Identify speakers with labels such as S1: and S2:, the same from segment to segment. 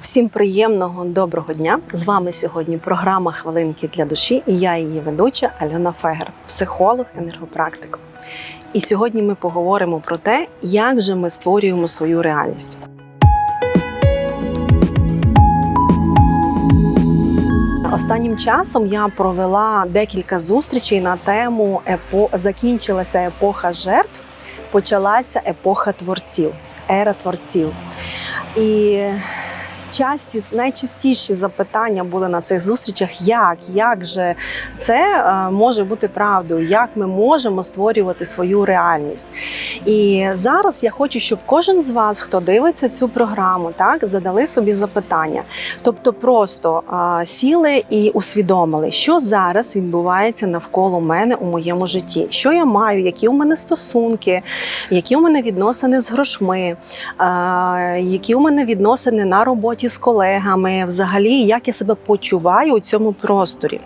S1: Всім приємного доброго дня! З вами сьогодні програма Хвилинки для душі і я її ведуча Альона Фегер, психолог, енергопрактик. І сьогодні ми поговоримо про те, як же ми створюємо свою реальність. Останнім часом я провела декілька зустрічей на тему епо... закінчилася епоха жертв, почалася епоха творців, ера творців. І часті, найчастіші запитання були на цих зустрічах: як, як же це е, може бути правдою, як ми можемо створювати свою реальність. І зараз я хочу, щоб кожен з вас, хто дивиться цю програму, так задали собі запитання. Тобто, просто а, сіли і усвідомили, що зараз відбувається навколо мене у моєму житті, що я маю, які у мене стосунки, які у мене відносини з грошми, а, які у мене відносини на роботі з колегами, взагалі, як я себе почуваю у цьому просторі.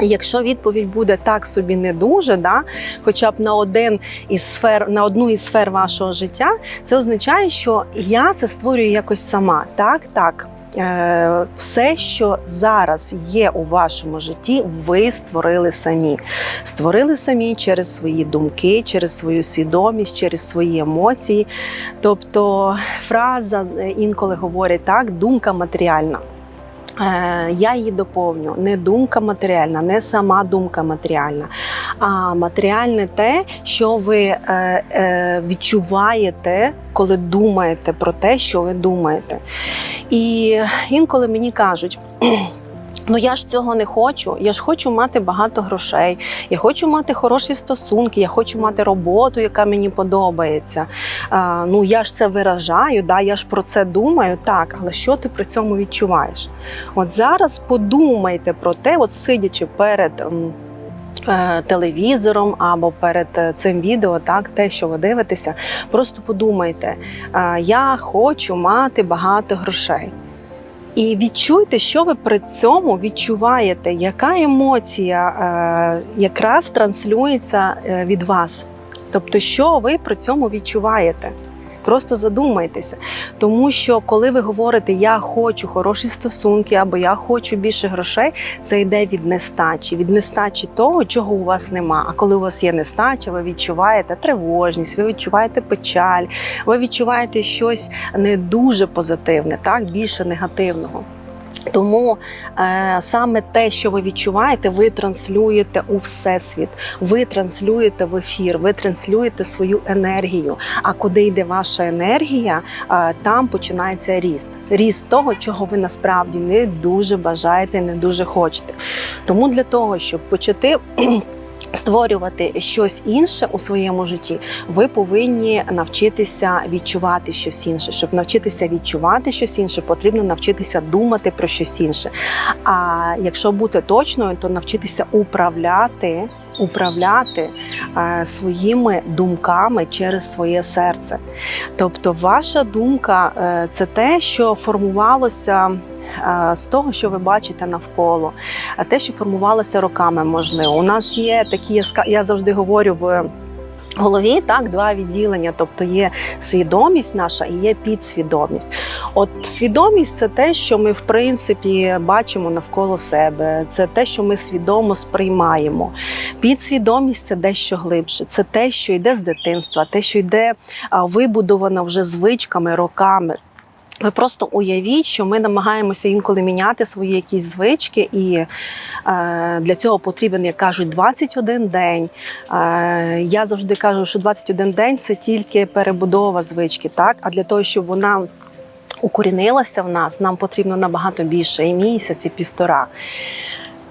S1: Якщо відповідь буде так собі не дуже, да, хоча б на один із сфер, на одну із сфер вашого життя, це означає, що я це створюю якось сама. Так, так. Е, Все, що зараз є у вашому житті, ви створили самі. Створили самі через свої думки, через свою свідомість, через свої емоції. Тобто фраза е, інколи говорять так, думка матеріальна. Е, Я її доповню. Не думка матеріальна, не сама думка матеріальна, а матеріальне те, що ви відчуваєте, коли думаєте про те, що ви думаєте. І інколи мені кажуть. Ну я ж цього не хочу. Я ж хочу мати багато грошей. Я хочу мати хороші стосунки. Я хочу мати роботу, яка мені подобається. А, ну я ж це виражаю. Да, я ж про це думаю. Так, але що ти при цьому відчуваєш? От зараз подумайте про те, от сидячи перед. Е, Телевізором або перед е, цим відео, так те, що ви дивитеся, просто подумайте: е, я хочу мати багато грошей. І відчуйте, що ви при цьому відчуваєте, яка емоція якраз транслюється від вас. Тобто, що ви при цьому відчуваєте? Просто задумайтеся. Тому що коли ви говорите Я хочу хороші стосунки або я хочу більше грошей, це йде від нестачі, від нестачі того, чого у вас нема. А коли у вас є нестача, ви відчуваєте тривожність, ви відчуваєте печаль, ви відчуваєте щось не дуже позитивне, так більше негативного. Тому е, саме те, що ви відчуваєте, ви транслюєте у всесвіт, ви транслюєте в ефір, ви транслюєте свою енергію. А куди йде ваша енергія, е, там починається ріст. Ріст того, чого ви насправді не дуже бажаєте, не дуже хочете. Тому для того, щоб почати. Створювати щось інше у своєму житті, ви повинні навчитися відчувати щось інше. Щоб навчитися відчувати щось інше, потрібно навчитися думати про щось інше. А якщо бути точною, то навчитися управляти. Управляти е, своїми думками через своє серце. Тобто, ваша думка е, це те, що формувалося з того, що ви бачите навколо, а те, що формувалося роками, можливо. У нас є такі я завжди говорю в. Голові так два відділення, тобто є свідомість наша і є підсвідомість. От свідомість це те, що ми в принципі бачимо навколо себе, це те, що ми свідомо сприймаємо. Підсвідомість це дещо глибше. Це те, що йде з дитинства, те, що йде вибудовано вже звичками, роками. Ви просто уявіть, що ми намагаємося інколи міняти свої якісь звички, і е, для цього потрібен, як кажуть, 21 день. Е, я завжди кажу, що 21 день це тільки перебудова звички, так? А для того, щоб вона укорінилася в нас, нам потрібно набагато більше і місяць, і півтора.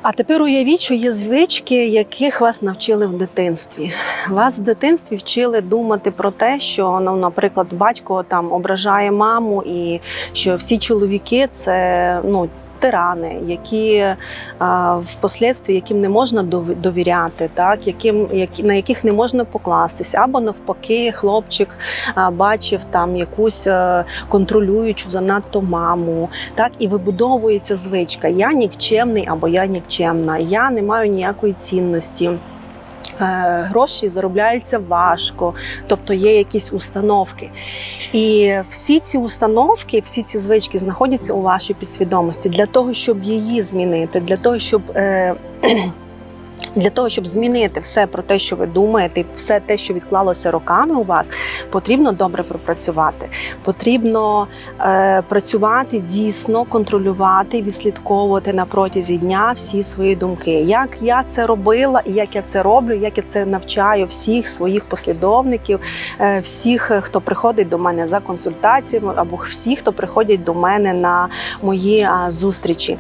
S1: А тепер уявіть, що є звички, яких вас навчили в дитинстві. Вас в дитинстві вчили думати про те, що, ну, наприклад, батько там ображає маму, і що всі чоловіки це ну. Тирани, які впоследстві яким не можна дов- довіряти, так яким які на яких не можна покластися, або навпаки, хлопчик бачив там якусь а, контролюючу занадто маму, так і вибудовується звичка: я нікчемний або я нікчемна, я не маю ніякої цінності. Е, Гроші заробляються важко, тобто є якісь установки. І всі ці установки, всі ці звички знаходяться у вашій підсвідомості для того, щоб її змінити, для того, щоб. Е, Для того, щоб змінити все про те, що ви думаєте, все те, що відклалося роками у вас, потрібно добре пропрацювати. Потрібно е, працювати дійсно, контролювати, відслідковувати на протязі дня всі свої думки. Як я це робила, і як я це роблю, як я це навчаю всіх своїх послідовників, е, всіх, е, хто приходить до мене за консультаціями, або всіх, хто приходять до мене на мої а, зустрічі.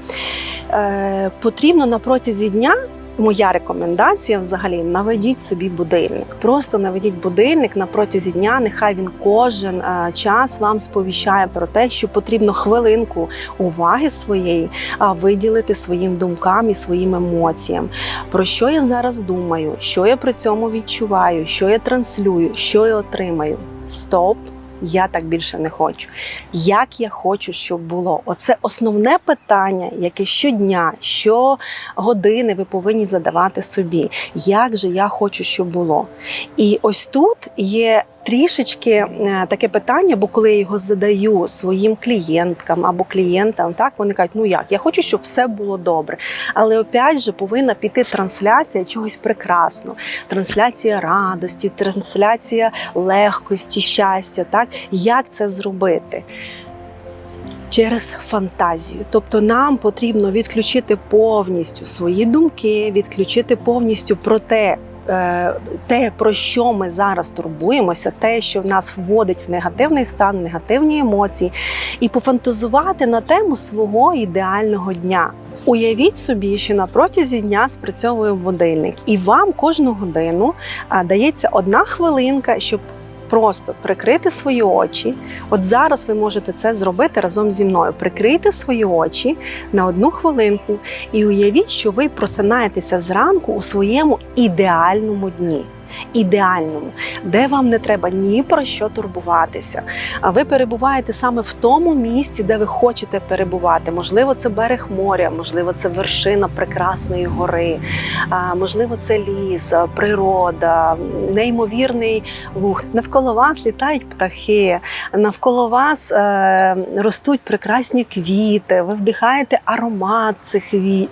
S1: Е, потрібно на протязі дня. Моя рекомендація взагалі наведіть собі будильник. Просто наведіть будильник на протязі дня. Нехай він кожен е, час вам сповіщає про те, що потрібно хвилинку уваги своєї а, виділити своїм думкам і своїм емоціям. Про що я зараз думаю, що я при цьому відчуваю, що я транслюю, що я отримаю. Стоп. Я так більше не хочу. Як я хочу, щоб було? Оце основне питання, яке щодня, щогодини ви повинні задавати собі. Як же я хочу, щоб було? І ось тут є. Трішечки е, таке питання, бо коли я його задаю своїм клієнткам або клієнтам, так вони кажуть, ну як, я хочу, щоб все було добре. Але опять же повинна піти трансляція чогось прекрасного, трансляція радості, трансляція легкості, щастя. Так як це зробити? Через фантазію, тобто нам потрібно відключити повністю свої думки, відключити повністю про те, те, про що ми зараз турбуємося, те, що в нас вводить в негативний стан, негативні емоції, і пофантазувати на тему свого ідеального дня. Уявіть собі, що на протязі дня спрацьовує будильник, і вам кожну годину дається одна хвилинка, щоб просто прикрити свої очі. От зараз ви можете це зробити разом зі мною. Прикрийте свої очі на одну хвилинку і уявіть, що ви просинаєтеся зранку у своєму ідеальному дні. Ідеальному, де вам не треба ні про що турбуватися. А ви перебуваєте саме в тому місці, де ви хочете перебувати. Можливо, це берег моря, можливо, це вершина прекрасної гори, можливо, це ліс, природа, неймовірний луг. Навколо вас літають птахи, навколо вас е, ростуть прекрасні квіти. Ви вдихаєте аромат цих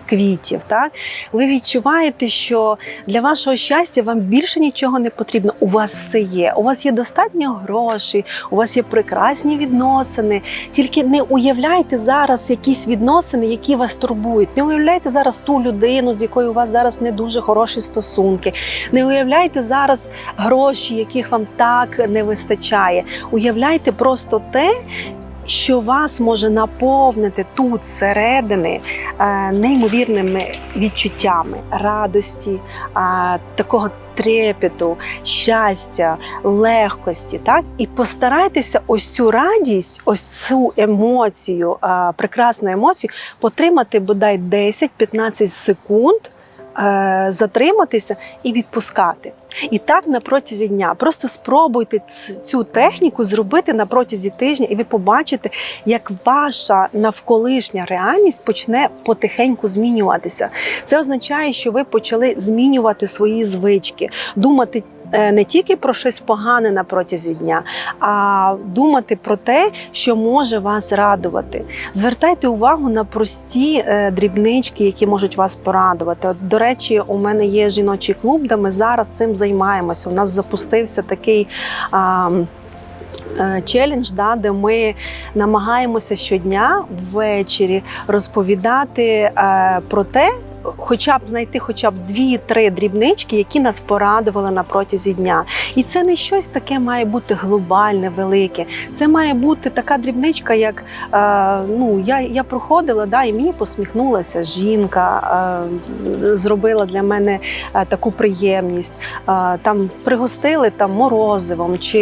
S1: квітів. Так ви відчуваєте, що для вашого щастя вам більше нічого не потрібно. У вас все є. У вас є достатньо грошей, у вас є прекрасні відносини. Тільки не уявляйте зараз якісь відносини, які вас турбують. Не уявляйте зараз ту людину, з якою у вас зараз не дуже хороші стосунки. Не уявляйте зараз гроші, яких вам так не вистачає. Уявляйте просто те. Що вас може наповнити тут зсередини е, неймовірними відчуттями радості, е, такого трепету, щастя, легкості, так і постарайтеся ось цю радість, ось цю емоцію, е, прекрасну емоцію, потримати бодай 10-15 секунд. Е, Затриматися і відпускати. І так на протязі дня. Просто спробуйте цю техніку зробити на протязі тижня, і ви побачите, як ваша навколишня реальність почне потихеньку змінюватися. Це означає, що ви почали змінювати свої звички, думати. Е, Не тільки про щось погане на протязі дня, а думати про те, що може вас радувати. Звертайте увагу на прості е, дрібнички, які можуть вас порадувати. От, до речі, у мене є жіночий клуб, де ми зараз цим займаємося. У нас запустився такий. А, е, Челендж, да, де ми намагаємося щодня ввечері розповідати про те, хоча б знайти хоча б дві-три дрібнички, які нас порадували на протязі дня. І це не щось таке має бути глобальне, велике. Це має бути така дрібничка, як е, ну я, я проходила, да, і мені посміхнулася жінка, е, зробила для мене е, таку приємність. Е, там пригостили там морозивом, чи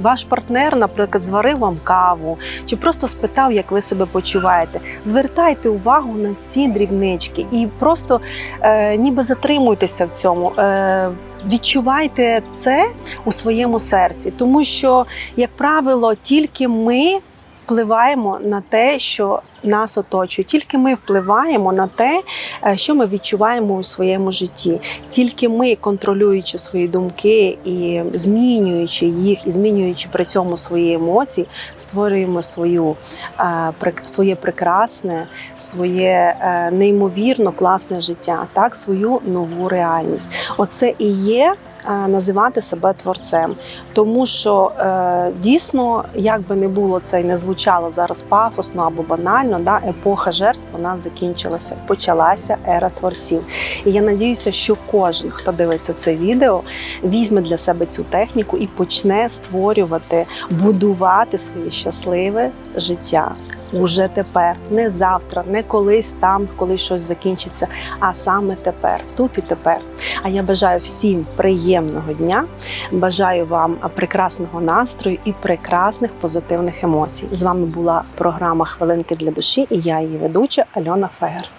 S1: ваш партнер, наприклад, зварив вам каву, чи просто спитав, як ви себе почуваєте. Звертайте увагу на ці дрібнички і просто е, ніби затримуйтеся в цьому. Е, Відчувайте це у своєму серці, тому що, як правило, тільки ми впливаємо на те, що нас оточує. Тільки ми впливаємо на те, е, що ми відчуваємо у своєму житті. Тільки ми, контролюючи свої думки і змінюючи їх, і змінюючи при цьому свої емоції, створюємо свою, е, своє прекрасне, своє е, неймовірно класне життя, так, свою нову реальність. Оце і є. Е, Називати себе творцем, тому що е, дійсно, як би не було це і не звучало зараз пафосно або банально, да, епоха жертв вона закінчилася. Почалася ера творців. І я надіюся, що кожен, хто дивиться це відео, візьме для себе цю техніку і почне створювати, будувати своє щасливе життя. Уже тепер, не завтра, не колись там, коли щось закінчиться, а саме тепер, тут і тепер. А я бажаю всім приємного дня, бажаю вам прекрасного настрою і прекрасних позитивних емоцій. З вами була програма Хвилинки для душі і я її ведуча Альона Фегер.